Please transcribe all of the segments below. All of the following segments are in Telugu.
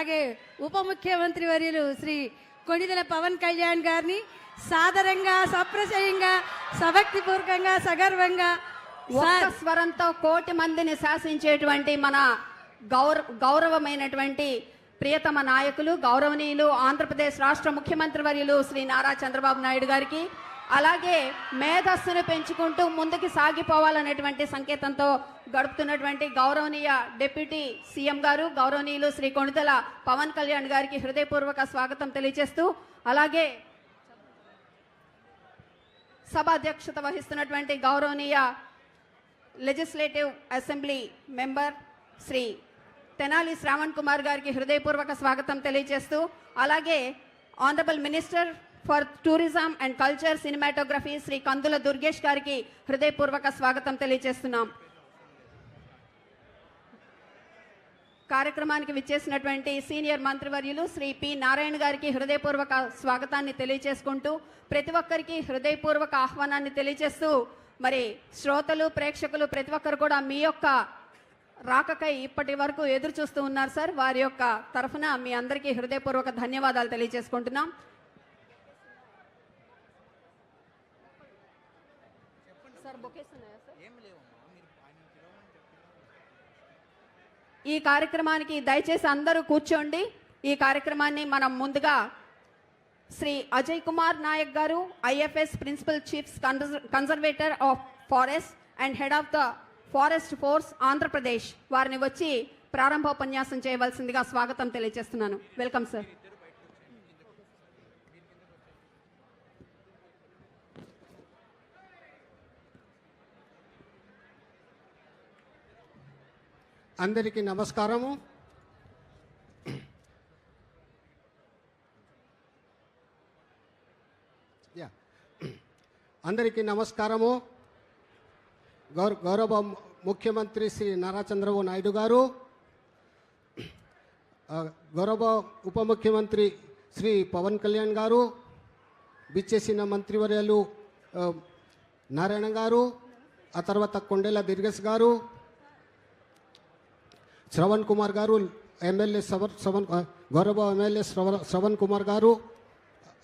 అలాగే ఉప ముఖ్యమంత్రి వర్యులు శ్రీ కొణిదెల పవన్ కళ్యాణ్ గారిని సాదరంగా సప్రశయంగా సభక్తిపూర్వకంగా సగర్వంగా స్వరంతో కోటి మందిని శాసించేటువంటి మన గౌరవ గౌరవమైనటువంటి ప్రియతమ నాయకులు గౌరవనీయులు ఆంధ్రప్రదేశ్ రాష్ట్ర ముఖ్యమంత్రి వర్యులు శ్రీ నారా చంద్రబాబు నాయుడు గారికి అలాగే మేధస్సును పెంచుకుంటూ ముందుకు సాగిపోవాలనేటువంటి సంకేతంతో గడుపుతున్నటువంటి గౌరవనీయ డిప్యూటీ సీఎం గారు గౌరవనీయులు శ్రీ కొణితల పవన్ కళ్యాణ్ గారికి హృదయపూర్వక స్వాగతం తెలియజేస్తూ అలాగే సభ అధ్యక్షత వహిస్తున్నటువంటి గౌరవనీయ legislative assembly member Shri Tenali Shravan Kumar గారికి హృదయపూర్వక స్వాగతం తెలియజేస్తూ అలాగే honourable minister for tourism and culture cinematography Shri Kandula Durgesh గారికి హృదయపూర్వక స్వాగతం తెలియజేస్తున్నాం. కార్యక్రమానికి విచ్చేసినటువంటి సీనియర్ మంత్రివర్యులు శ్రీ పి నారాయణ గారికి హృదయపూర్వక స్వాగతాన్ని తెలియజేసుకుంటూ ప్రతి ఒక్కరికి హృదయపూర్వక ఆహ్వానాన్ని తెలియజేస్తూ మరి శ్రోతలు ప్రేక్షకులు ప్రతి ఒక్కరు కూడా మీ యొక్క రాకకై ఇప్పటి వరకు ఎదురు చూస్తూ ఉన్నారు సార్. వారి యొక్క తరఫున మీ అందరికీ హృదయపూర్వక ధన్యవాదాలు తెలియజేసుకుంటున్నాం. సార్ బొకేస్ ఉన్నాయా సార్ ఈ కార్యక్రమానికి దయచేసి అందరూ కూర్చోండి. ఈ కార్యక్రమాన్ని మనం ముందుగా శ్రీ అజయ్ కుమార్ నాయక్ గారు IFS principal chief conservator of forest and head of the forest force Andhra Pradesh వారిని వచ్చి ప్రారంభోపన్యాసం చేయవలసిందిగా స్వాగతం తెలియజేస్తున్నాను. Welcome sir. అందరికీ నమస్కారము. యా. అందరికీ నమస్కారము. గౌర గౌరవ ముఖ్యమంత్రి శ్రీ నారా చంద్రబాబు నాయుడు గారు గౌరవ ఉప ముఖ్యమంత్రి శ్రీ పవన్ కళ్యాణ్ గారు విచ్చేసిన మంత్రివర్యాలు నారాయణ గారు ఆ తర్వాత కొండెల దీర్ఘస్ గారు శ్రవణ్ కుమార్ గారు ఎమ్మెల్యే శ్రవణ్ శ్రవణ్ గౌరవ ఎమ్మెల్యే శ్రవణ్ శ్రవణ్ కుమార్ గారు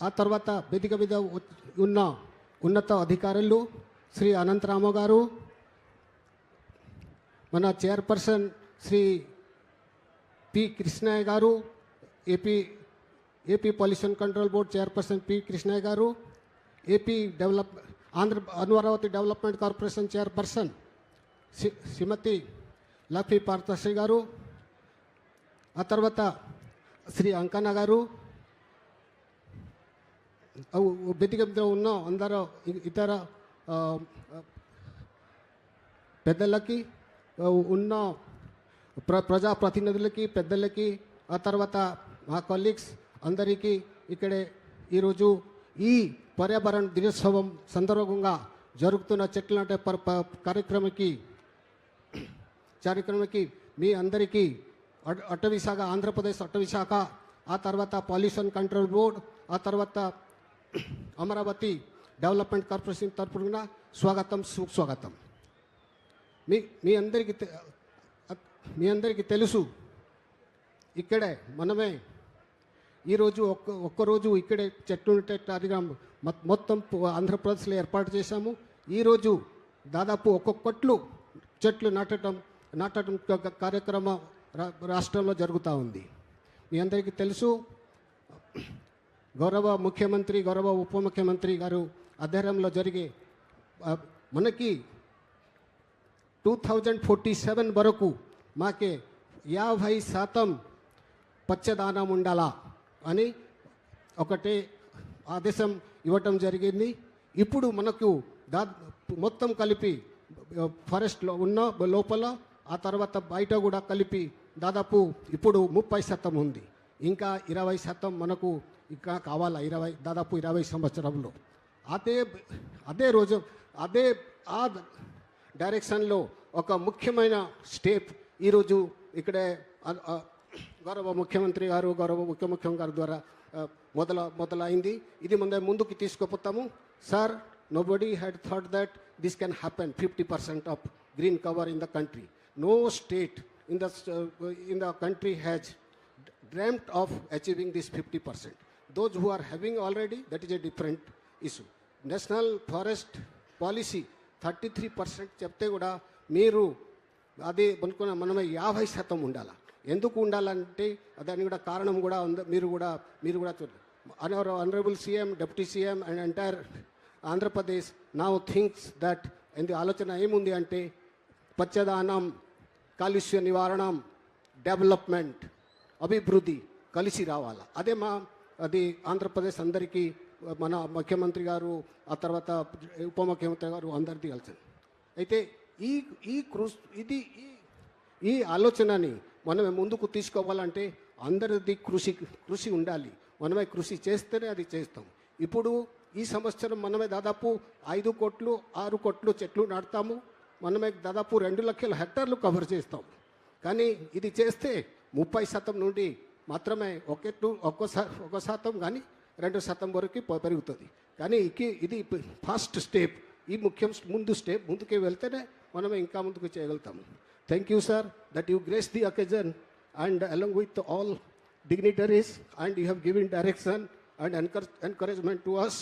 ఆ తర్వాత వేదిక మీద ఉన్న ఉన్నత అధికారులు శ్రీ అనంతరామ గారు మన చైర్పర్సన్ శ్రీ పి కృష్ణయ్య గారు AP AP pollution control board chairperson P Krishnaiah గారు AP develop Andhra Amaravati development corporation chairperson Shri Shrimati Lafi Parthasri గారు ఆ తర్వాత శ్రీ అంకన్న గారు అవు వేదిక మీద ఉన్న అందరూ ఇతర పెద్దలకి ఉన్న ప్ర ప్రజాప్రతినిధులకి పెద్దలకి ఆ తర్వాత మా కొలీగ్స్ అందరికీ ఇక్కడే ఈరోజు ఈ పర్యావరణ దినోత్సవం సందర్భంగా జరుగుతున్న చెట్లు అంటే పర్ ప- మీ అందరికీ అట అటవీశాఖ ఆంధ్రప్రదేశ్ అటవీశాఖ ఆ తర్వాత పొల్యూషన్ కంట్రోల్ బోర్డ్ ఆ తర్వాత అమరావతి డెవలప్మెంట్ కార్పొరేషన్ తరఫున స్వాగతం సుస్వాగతం. మీ మీ అందరికీ మీ అందరికీ తెలుసు ఇక్కడే మనమే ఈరోజు ఒక్క ఒక్కరోజు ఇక్కడే చెట్లు ఉంటే మొత్తం ఆంధ్రప్రదేశ్లో ఏర్పాటు చేశాము. ఈరోజు దాదాపు ఒక్కొక్కట్లు చెట్లు నాటడం నాటక కార్యక్రమం రా- రాష్ట్రంలో జరుగుతూ ఉంది. మీ అందరికీ తెలుసు గౌరవ ముఖ్యమంత్రి గౌరవ ఉప ముఖ్యమంత్రి గారు ఆధ్వర్యంలో జరిగే మనకి టూ థౌజండ్ ఫోర్టీ సెవెన్ వరకు మాకే యాభై శాతం పచ్చదానం ఉండాలా అని ఒకటే ఆదేశం ఇవ్వటం జరిగింది. ఇప్పుడు మనకు దా మొత్తం కలిపి ఫారెస్ట్లో ఉన్న లోపల ఆ తర్వాత బయట కూడా కలిపి దాదాపు ఇప్పుడు ముప్పై శాతం ఉంది. ఇంకా ఇరవై శాతం మనకు ఇంకా కావాలా? ఇరవై దాదాపు ఇరవై సంవత్సరంలో. అదే అదే రోజు అదే ఆ డైరెక్షన్లో ఒక ముఖ్యమైన స్టెప్ ఈరోజు ఇక్కడే గౌరవ ముఖ్యమంత్రి గారు గౌరవ ముఖ్య ముఖ్యమంత్రి గారి ద్వారా మొదల మొదలైంది. ఇది ముందే ముందుకు తీసుకుపోతాము. Sir nobody had thought that this can happen fifty percent of green cover in the country no state in the in the country has dreamt of achieving this 50%. Those who are having already, that is a different issue. National forest policy thirty three percent చెప్తే కూడా మీరు అది అనుకున్న మనమే యాభై శాతం ఉండాలి ఎందుకు ఉండాలంటే దానికి కూడా కారణం కూడా ఉంది మీరు కూడా మీరు కూడా చూడండి Anwar honourable CM deputy CM and entire Andhra Pradesh నా థింక్స్ దట్ ఎందు ఆలోచన ఏముంది అంటే పచ్చదానం కాలుష్య నివారణం డెవలప్మెంట్ అభివృద్ధి కలిసి రావాలి. అదే మా అది ఆంధ్రప్రదేశ్ అందరికీ మన ముఖ్యమంత్రి గారు ఆ తర్వాత ఉప ముఖ్యమంత్రి గారు అందరిది కలిసింది. అయితే ఈ ఈ కృషి ఇది ఈ ఈ ఆలోచనని మనమే ముందుకు తీసుకోవాలంటే అందరిది కృషి కృషి ఉండాలి. మనమే కృషి చేస్తేనే అది చేస్తాం. ఇప్పుడు ఈ సంవత్సరం మనమే దాదాపు ఐదు కోట్లు ఆరు కోట్లు చెట్లు నాటుతాము. మనమే దాదాపు రెండు లక్షల హెక్టార్లు కవర్ చేస్తాం. కానీ ఇది చేస్తే ముప్పై శాతం నుండి మాత్రమే ఒకే టూ శా ఒక శాతం కానీ రెండు శాతం వరకు పెరుగుతుంది. కానీ ఇది ఫస్ట్ స్టెప్ ఈ ముఖ్యం ముందు స్టెప్ ముందుకు వెళ్తేనే మనం ఇంకా ముందుకు చేయగలుగుతాము. Thank you sir that you grace the occasion and along with all dignitaries and you have given direction and encourage, encouragement to us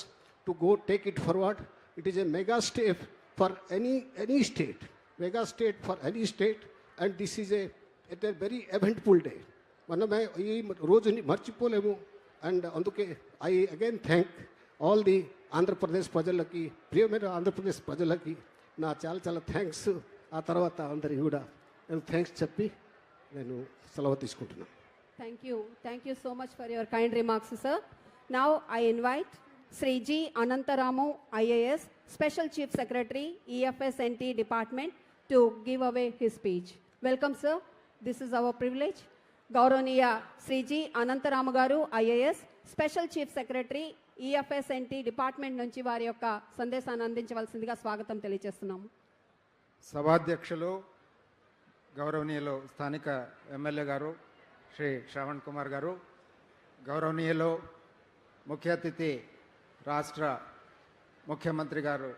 to go take it forward. It is a mega step for any any state, mega state for any state, and this is a it a very eventful day. మనమే ఈ రోజుని మర్చిపోలేము అండ్ అందుకే I again thank all the Andhra Pradesh ప్రజలకి ప్రియమైన ఆంధ్రప్రదేశ్ ప్రజలకి నా చాలా చాలా థ్యాంక్స్ ఆ తర్వాత అందరికి కూడా నేను థ్యాంక్స్ చెప్పి నేను సెలవు తీసుకుంటున్నాను Thank you. Thank you so much for your kind remarks, sir. Now I invite Sri G. Anantaramu, IAS, Special Chief Secretary, E EFSNT Department, to give away his speech. Welcome, sir. This is our privilege. గౌరవనీయ శ్రీజీ అనంతరాము గారు IAS special chief secretary EFS and T department నుంచి వారి యొక్క సందేశాన్ని అందించవలసిందిగా స్వాగతం తెలియజేస్తున్నాము సభాధ్యక్షులు గౌరవనీయులు స్థానిక ఎమ్మెల్యే గారు శ్రీ శ్రవణ్ కుమార్ గారు గౌరవనీయులు ముఖ్య అతిథి రాష్ట్ర ముఖ్యమంత్రి గారు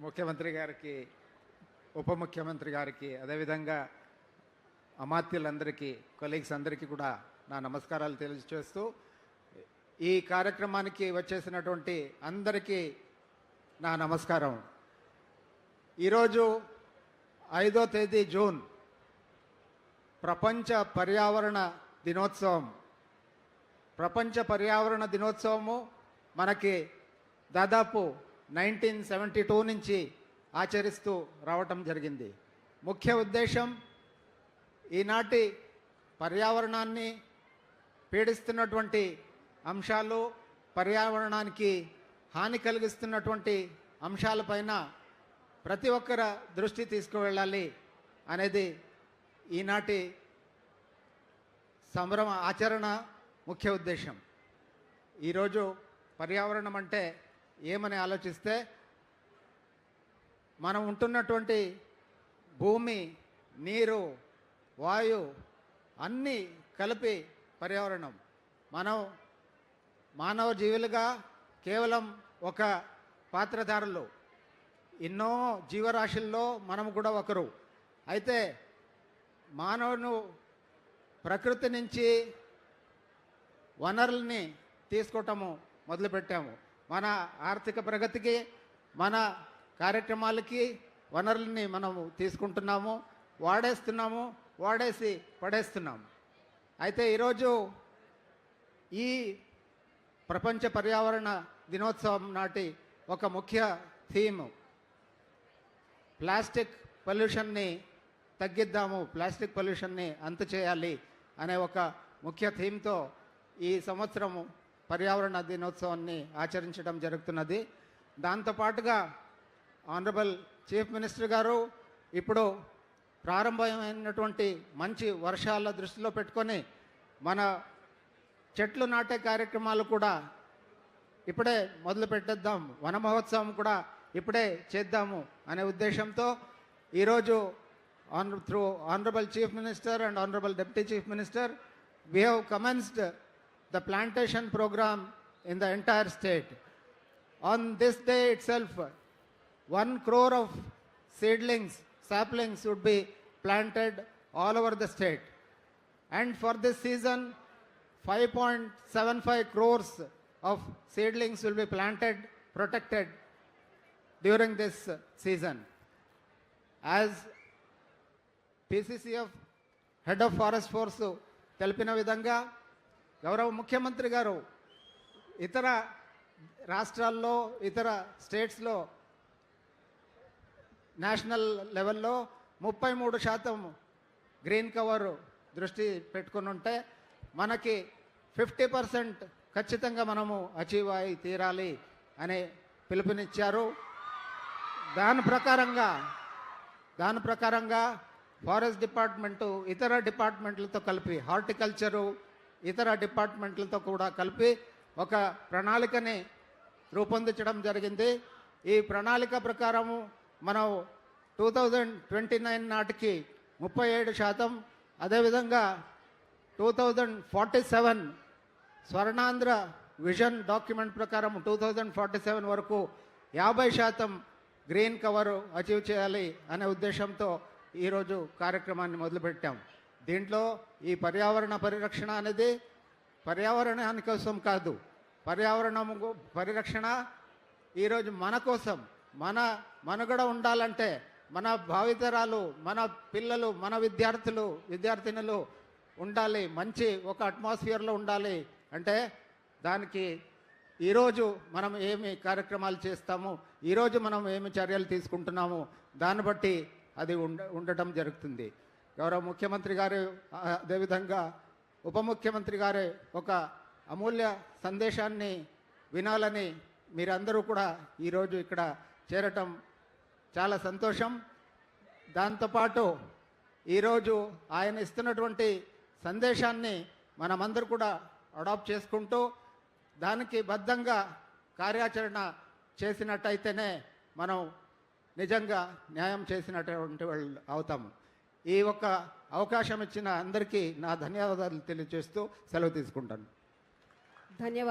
ముఖ్యమంత్రి గారికి ఉప ముఖ్యమంత్రి గారికి అదేవిధంగా అమాత్యులందరికీ కొలీగ్స్ అందరికీ కూడా నా నమస్కారాలు తెలియజేస్తూ ఈ కార్యక్రమానికి వచ్చేసినటువంటి అందరికీ నా నమస్కారం. ఈరోజు ఐదో తేదీ జూన్ ప్రపంచ పర్యావరణ దినోత్సవం. ప్రపంచ పర్యావరణ దినోత్సవము మనకి దాదాపు నైన్టీన్ సెవెంటీ టూ నుంచి ఆచరిస్తూ రావటం జరిగింది. ముఖ్య ఉద్దేశం ఈనాటి పర్యావరణాన్ని పీడిస్తున్నటువంటి అంశాలు పర్యావరణానికి హాని కలిగిస్తున్నటువంటి అంశాలపైన ప్రతి ఒక్కర దృష్టి తీసుకువెళ్ళాలి అనేది ఈనాటి సంభ్రమ ఆచరణ ముఖ్య ఉద్దేశం. ఈరోజు పర్యావరణం అంటే ఏమని ఆలోచిస్తే మనం ఉంటున్నటువంటి భూమి నీరు వాయు అన్నీ కలిపి పర్యావరణం. మనం మానవ జీవులుగా కేవలం ఒక పాత్రధారులు. ఎన్నో జీవరాశుల్లో మనం కూడా ఒకరు. అయితే మానవును ప్రకృతి నుంచి వనరుల్ని తీసుకోవటము మొదలుపెట్టాము. మన ఆర్థిక ప్రగతికి మన కార్యక్రమాలకి వనరుల్ని మనము తీసుకుంటున్నాము. వాడేస్తున్నాము వాడేసి పడేస్తున్నాము. అయితే ఈరోజు ఈ ప్రపంచ పర్యావరణ దినోత్సవం నాటి ఒక ముఖ్య థీమ్. ప్లాస్టిక్ పొల్యూషన్ని తగ్గిద్దాము ప్లాస్టిక్ పొల్యూషన్ని అంతు చేయాలి అనే ఒక ముఖ్య థీమ్తో ఈ సంవత్సరము పర్యావరణ దినోత్సవాన్ని ఆచరించడం జరుగుతున్నది. దాంతోపాటుగా ఆనరబుల్ చీఫ్ మినిస్టర్ గారు ఇప్పుడు ప్రారంభమైనటువంటి మంచి వర్షాల దృష్టిలో పెట్టుకొని మన చెట్లు నాటే కార్యక్రమాలు కూడా ఇప్పుడే మొదలు పెట్టేద్దాం. వన మహోత్సవం కూడా ఇప్పుడే చేద్దాము అనే ఉద్దేశంతో ఈరోజు on through honourable chief minister and honourable deputy chief minister we have commenced The plantation programme in the entire state on this day itself, one crore of seedlings, saplings would be planted all over the state. And for this season, 5.75 crores of seedlings will be planted, protected during this uh, season. As PCCF head of forest force తెలిపిన విధంగా గౌరవ ముఖ్యమంత్రి గారు ఇతర రాష్ట్రాల్లో ఇతర స్టేట్స్లో నేషనల్ లెవెల్లో ముప్పై మూడు శాతం గ్రీన్ కవర్ దృష్టి పెట్టుకుని ఉంటే మనకి ఫిఫ్టీ పర్సెంట్ ఖచ్చితంగా మనము అచీవ్ అయి తీరాలి అనే పిలుపునిచ్చారు. దాని ప్రకారంగా దాని ప్రకారంగా ఫారెస్ట్ డిపార్ట్మెంటు ఇతర డిపార్ట్మెంట్లతో కలిపి హార్టికల్చరు ఇతర డిపార్ట్మెంట్లతో కూడా కలిపి ఒక ప్రణాళికని రూపొందించడం జరిగింది. ఈ ప్రణాళిక ప్రకారము మనం టూ థౌజండ్ ట్వంటీ నైన్ నాటికి ముప్పై ఏడు శాతం అదేవిధంగా two thousand forty seven Swarnandhra vision document ప్రకారం టూ థౌజండ్ ఫార్టీ సెవెన్ వరకు యాభై శాతం గ్రీన్ కవర్ అచీవ్ చేయాలి అనే ఉద్దేశంతో ఈరోజు కార్యక్రమాన్ని మొదలుపెట్టాం. దీంట్లో ఈ పర్యావరణ పరిరక్షణ అనేది పర్యావరణాని కోసం కాదు. పర్యావరణం పరిరక్షణ ఈరోజు మన కోసం మన మనుగడ ఉండాలంటే మన భావితరాలు మన పిల్లలు మన విద్యార్థులు విద్యార్థినులు ఉండాలి. మంచి ఒక అట్మాస్ఫియర్లో ఉండాలి. అంటే దానికి ఈరోజు మనం ఏమి కార్యక్రమాలు చేస్తాము ఈరోజు మనం ఏమి చర్యలు తీసుకుంటున్నాము దాన్ని బట్టి అది ఉండ ఉండటం జరుగుతుంది. గౌరవ ముఖ్యమంత్రి గారు అదేవిధంగా ఉప ముఖ్యమంత్రి గారు ఒక అమూల్య సందేశాన్ని వినాలని మీరందరూ కూడా ఈరోజు ఇక్కడ చేరటం చాలా సంతోషం. దాంతోపాటు ఈరోజు ఆయన ఇస్తున్నటువంటి సందేశాన్ని మనమందరూ కూడా అడాప్ట్ చేసుకుంటూ దానికి బద్ధంగా కార్యాచరణ చేసినట్టయితేనే మనం నిజంగా న్యాయం చేసినటువంటి వాళ్ళు అవుతాము. ఈ ఒక్క అవకాశం ఇచ్చిన అందరికీ నా ధన్యవాదాలు తెలియజేస్తూ సెలవు తీసుకుంటాను. ధన్యవాదాలు.